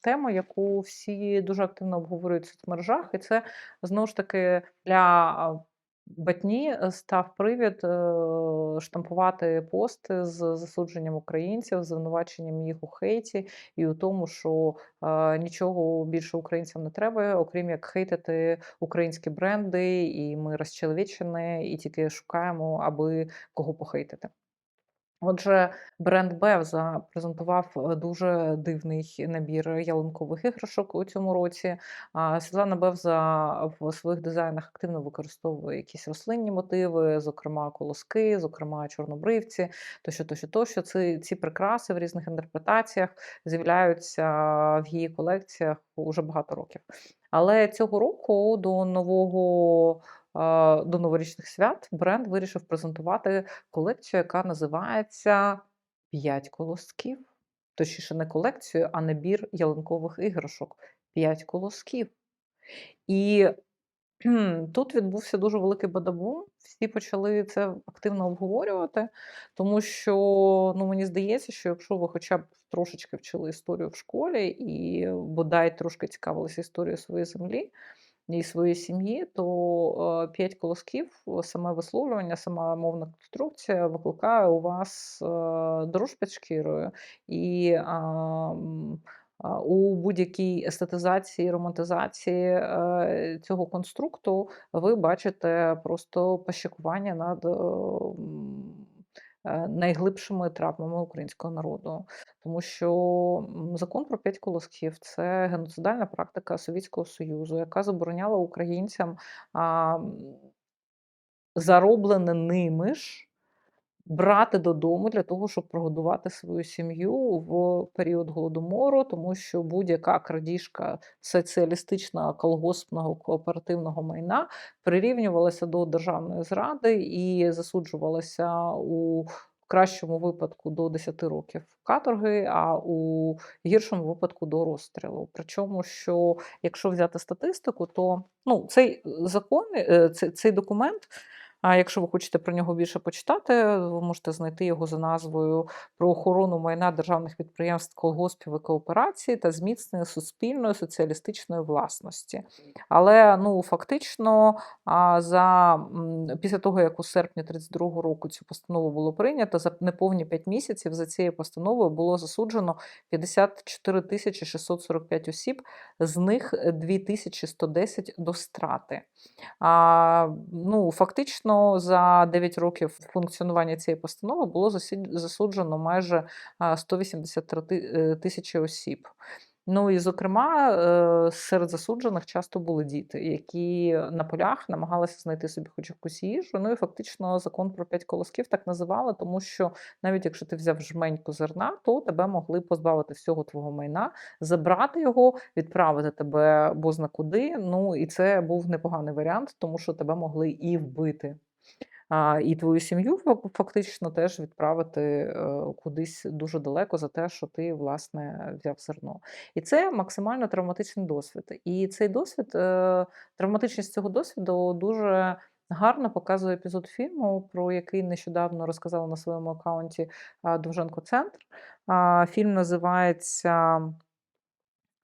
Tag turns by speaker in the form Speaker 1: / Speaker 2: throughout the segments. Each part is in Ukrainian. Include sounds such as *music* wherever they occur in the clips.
Speaker 1: тема, яку всі дуже активно обговорюють в соцмережах, і це знову ж таки для Батні е, став привід е, штампувати пости з засудженням українців, звинуваченням їх у хейті і у тому, що е, нічого більше українцям не треба, окрім як хейтити українські бренди, і ми розчеловічені, і тільки шукаємо, аби кого похейтити. Отже, бренд Бевза презентував е, дуже дивний набір ялинкових іграшок у цьому році. Світлана Бевза в своїх дизайнах активно використовує якісь рослинні мотиви, зокрема колоски, зокрема чорнобривці, тощо, тощо, тощо. Ці, ці прикраси в різних інтерпретаціях з'являються в її колекціях уже багато років. Але цього року до нового до новорічних свят бренд вирішив презентувати колекцію, яка називається «П'ять колосків. Точніше, не колекцію, а набір ялинкових іграшок. П'ять колосків. І тут відбувся дуже великий бадабум. Всі почали це активно обговорювати, тому що ну, мені здається, що якщо ви хоча б трошечки вчили історію в школі і бодай трошки цікавилися історією своєї землі, і своєї сім'ї, то е, п'ять колосків, саме висловлювання, сама мовна конструкція викликає у вас е, дрож під шкірою. І у будь-якій естетизації, романтизації цього конструкту ви бачите просто пощекування над найглибшими травмами українського народу, тому що закон про п'ять колосків це геноцидальна практика Совєтського Союзу, яка забороняла українцям а, зароблене ними ж. Брати додому для того, щоб прогодувати свою сім'ю в період голодомору, тому що будь-яка крадіжка соціалістичного колгоспного кооперативного майна прирівнювалася до державної зради і засуджувалася у кращому випадку до 10 років каторги, а у гіршому випадку до розстрілу. Причому, що якщо взяти статистику, то ну цей закон, е, цей, цей документ. А якщо ви хочете про нього більше почитати, ви можете знайти його за назвою про охорону майна державних підприємств, колгоспів і кооперації та зміцнення суспільної соціалістичної власності. Але ну фактично, за після того, як у серпні 32-го року цю постанову було прийнято, за неповні 5 місяців за цією постановою було засуджено 54 тисячі 645 осіб, з них 2110 до страти. А, ну, Фактично фактично за 9 років функціонування цієї постанови було засуджено майже 183 е, тисячі осіб. Ну і, зокрема, е, серед засуджених часто були діти, які на полях намагалися знайти собі хоч якусь їжу. Ну і фактично закон про п'ять колосків так називали, тому що навіть якщо ти взяв жменьку зерна, то тебе могли позбавити всього твого майна, забрати його, відправити тебе бозна куди. Ну і це був непоганий варіант, тому що тебе могли і вбити і твою сім'ю фактично теж відправити е, кудись дуже далеко за те, що ти власне взяв зерно. І це максимально травматичний досвід. І цей досвід, е, травматичність цього досвіду дуже гарно показує епізод фільму, про який нещодавно розказала на своєму аккаунті Довженко Центр. Фільм називається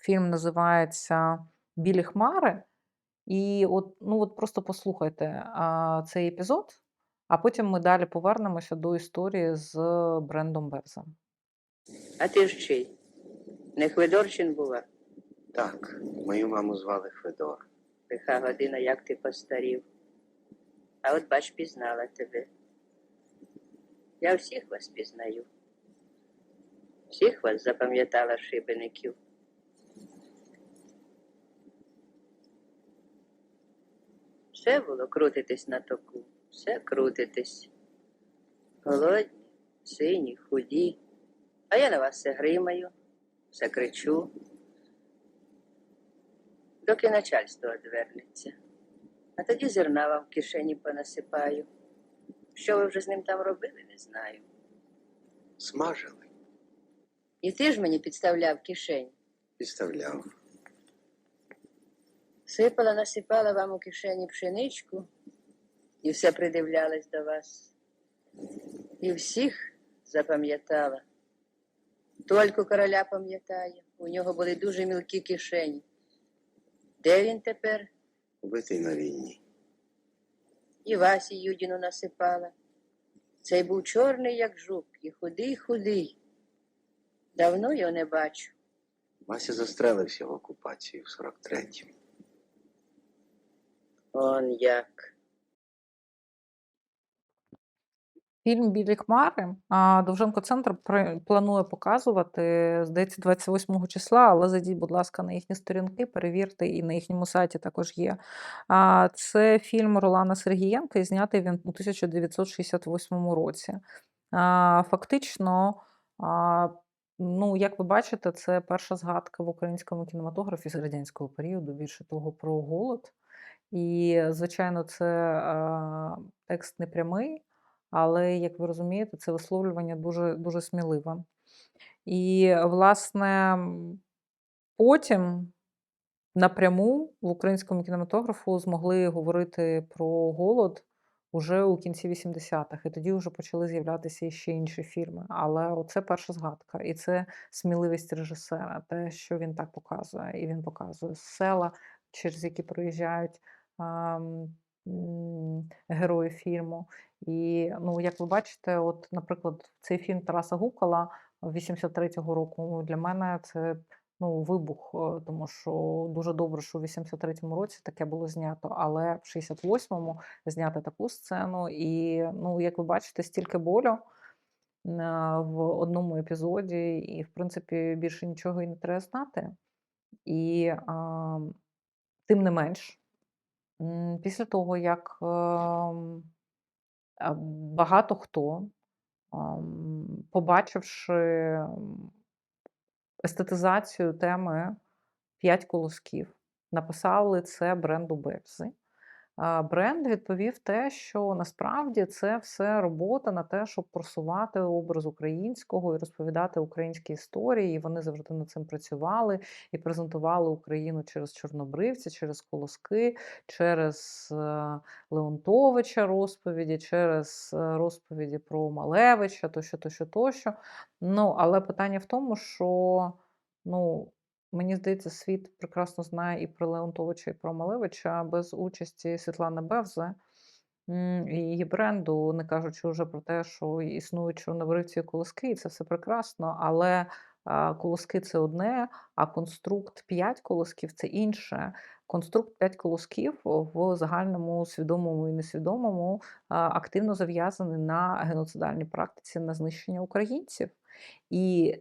Speaker 1: Фільм називається Білі Хмари. І от ну от просто послухайте цей епізод. А потім ми далі повернемося до історії з брендом Бевза.
Speaker 2: А ти ж чий? Не Хведорчин була?
Speaker 3: Так, мою маму звали Хведор.
Speaker 2: Лиха година, як ти постарів. А от бач, пізнала тебе. Я всіх вас пізнаю. Всіх вас запам'ятала шибеників. Все було крутитись на току все крутитесь. Голодні, сині, худі, а я на вас все гримаю, все кричу, доки начальство одвернеться. А тоді зерна вам в кишені понасипаю. Що ви вже з ним там робили, не знаю.
Speaker 3: Смажили,
Speaker 2: І ти ж мені підставляв кишень.
Speaker 3: підставляв.
Speaker 2: Сипала, насипала вам у кишені пшеничку, і все придивлялась до вас. І всіх запам'ятала. Тільки короля пам'ятаю, У нього були дуже мілкі кишені. Де він тепер?
Speaker 3: Убитий на війні.
Speaker 2: І Васі Юдіну насипала. Цей був чорний, як жук, і худий, худий. Давно його не бачу.
Speaker 3: Вася застрелився в окупації в 43-му.
Speaker 2: Он як.
Speaker 1: Фільм Білі хмари. Довженко Центр планує показувати, здається, 28 числа, але зайдіть, будь ласка, на їхні сторінки, перевірте, і на їхньому сайті також є. Це фільм Ролана Сергієнка, і знятий він у 1968 році. Фактично, ну, як ви бачите, це перша згадка в українському кінематографі з радянського періоду, більше того, про голод. І, звичайно, це текст непрямий, але, як ви розумієте, це висловлювання дуже, дуже сміливе. І, власне, потім напряму в українському кінематографу змогли говорити про голод уже у кінці 80-х, і тоді вже почали з'являтися ще інші фільми. Але оце перша згадка, і це сміливість режисера, те, що він так показує. І він показує села, через які проїжджають герої фільму. І, ну, як ви бачите, от, наприклад, цей фільм Тараса Гукала 83-го року для мене це ну, вибух, е, тому що дуже добре, що в 83-му році таке було знято, але в 68-му зняти таку сцену. І, ну, як ви бачите, стільки болю е, в одному епізоді, і, в принципі, більше нічого і не треба знати. І а, тим не менш, після того, як ем, багато хто, ам, побачивши естетизацію теми «П'ять колосків», написали це бренду Бепси. Бренд відповів те, що насправді це все робота на те, щоб просувати образ українського і розповідати українські історії. І вони завжди над цим працювали і презентували Україну через чорнобривця, через колоски, через е, Леонтовича розповіді, через е, розповіді про Малевича, тощо, тощо, тощо. Ну, але питання в тому, що ну, мені здається, світ прекрасно знає і про Леонтовича, і про Малевича без участі Світлани Бевзи м, і її бренду, не кажучи вже про те, що існують чорнобривці і колоски, і це все прекрасно, але колоски це одне, а конструкт 5 колосків це інше. Конструкт 5 колосків в загальному свідомому і несвідомому активно зав'язаний на геноцидальній практиці на знищення українців. І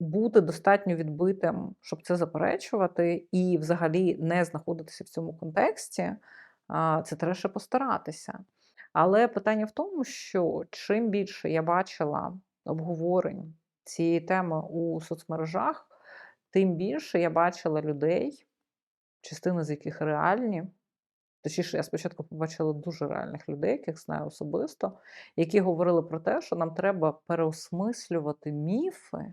Speaker 1: бути достатньо відбитим, щоб це заперечувати, і взагалі не знаходитися в цьому контексті, це треба ще постаратися. Але питання в тому, що чим більше я бачила обговорень цієї теми у соцмережах, тим більше я бачила людей, частина з яких реальні. Точніше, я спочатку побачила дуже реальних людей, яких знаю особисто, які говорили про те, що нам треба переосмислювати міфи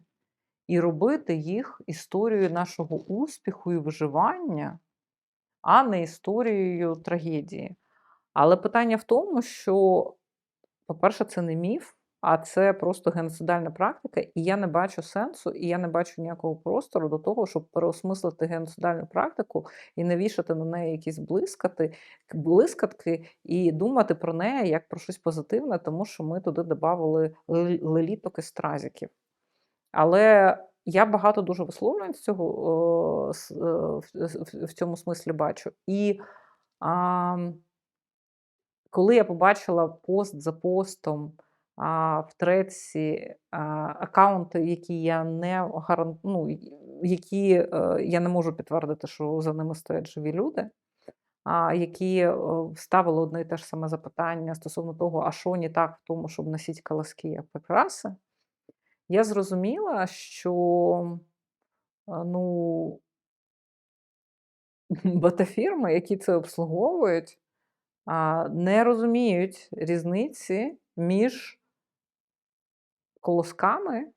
Speaker 1: і робити їх історією нашого успіху і виживання, а не історією трагедії. Але питання в тому, що, по-перше, це не міф, а це просто геноцидальна практика, і я не бачу сенсу, і я не бачу ніякого простору до того, щоб переосмислити геноцидальну практику і не вішати на неї якісь блискати, блискатки і думати про неї як про щось позитивне, тому що ми туди додавали леліток і стразиків. Але я багато дуже висловлювань з цього о, с- е, в, в- в цьому смислі бачу. І а, коли я побачила пост за постом а, в треці а, аккаунти, які я не гаран... ну, які е, я не можу підтвердити, що за ними стоять живі люди, а, які е, ставили одне і те ж саме запитання стосовно того, а що не так в тому, щоб носити колоски як прикраси, я зрозуміла, що ну, *laughs* бета-фірми, які це обслуговують, не розуміють різниці між колосками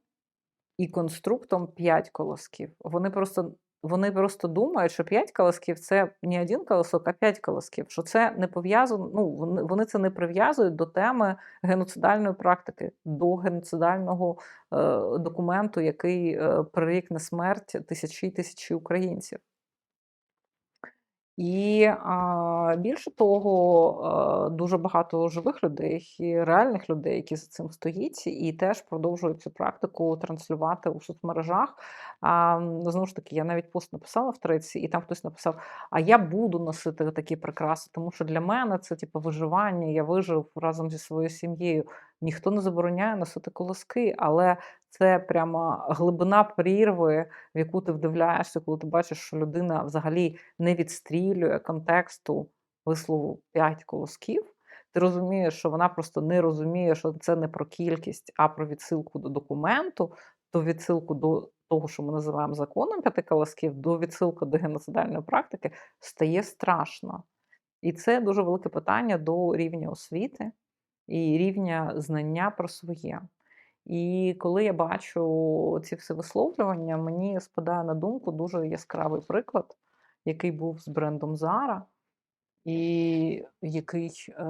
Speaker 1: і конструктом 5 колосків. Вони просто вони просто думають, що п'ять колосків це не один колосок, а п'ять колосків. Що це не пов'язано, ну, вони, це не прив'язують до теми геноцидальної практики, до геноцидального е, документу, який е, прирік на смерть тисячі і тисячі українців. І більше того, е, дуже багато живих людей і реальних людей, які за цим стоїть, і теж продовжують цю практику транслювати у соцмережах. Знову ж таки, я навіть пост написала в треці, і там хтось написав: А я буду носити такі прикраси, тому що для мене це типу виживання. Я вижив разом зі своєю сім'єю. Ніхто не забороняє носити колоски, але це прямо глибина прірви, в яку ти вдивляєшся, коли ти бачиш, що людина взагалі не відстрілює контексту вислову 5 колосків. Ти розумієш, що вона просто не розуміє, що це не про кількість, а про відсилку до документу, до відсилку до того, що ми називаємо законом п'яти колосків, до відсилки до геноцидальної практики, стає страшно. І це дуже велике питання до рівня освіти і рівня знання про своє. І коли я бачу ці всі висловлювання, мені спадає на думку дуже яскравий приклад, який був з брендом Zara, і який е,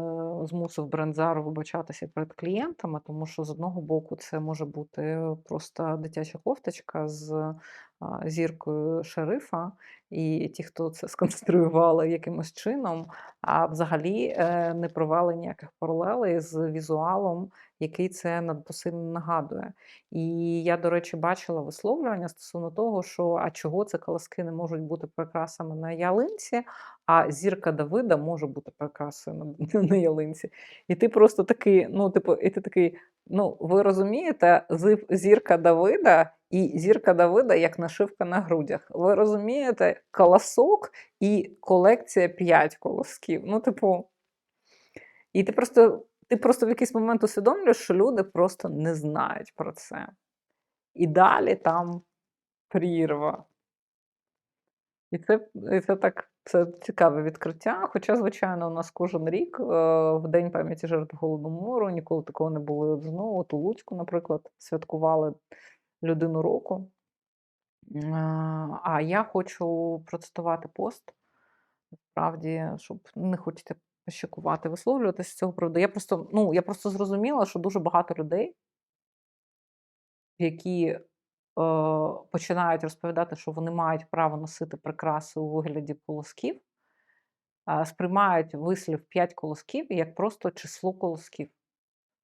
Speaker 1: змусив бренд Zara вибачатися перед клієнтами, тому що з одного боку це може бути просто дитяча кофточка з а, зіркою шерифа, і ті, хто це *laughs* сконструювали якимось чином, а взагалі е, не провели ніяких паралелей з візуалом, який це надпосильно нагадує. І я, до речі, бачила висловлювання стосовно того, що а чого це колоски не можуть бути прикрасами на ялинці, а зірка Давида може бути прикрасою на, *laughs* на ялинці. І ти просто такий, ну, типу, і ти такий, ну, ви розумієте, зірка Давида і зірка Давида як нашивка на грудях. Ви розумієте, колосок і колекція 5 колосків. Ну, типу, і ти просто, ти просто в якийсь момент усвідомлюєш, що люди просто не знають про це. І далі там прірва. І це, і це так це цікаве відкриття. Хоча, звичайно, у нас кожен рік е, в День пам'яті жертв Голодомору ніколи такого не було. От знову от у Луцьку, наприклад, святкували людину року. Е, А я хочу процитувати пост. Насправді, щоб не хочете пощекувати, висловлюватися з цього приводу. Я просто, ну, я просто зрозуміла, що дуже багато людей, які починають розповідати, що вони мають право носити прикраси у вигляді колосків, сприймають вислів 5 колосків як просто число колосків.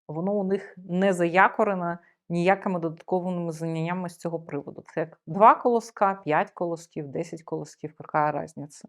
Speaker 1: Воно у них не заякорене ніякими додатковими знаннями з цього приводу. Це як 2 колоска, 5 колосків, 10 колосків, яка різниця.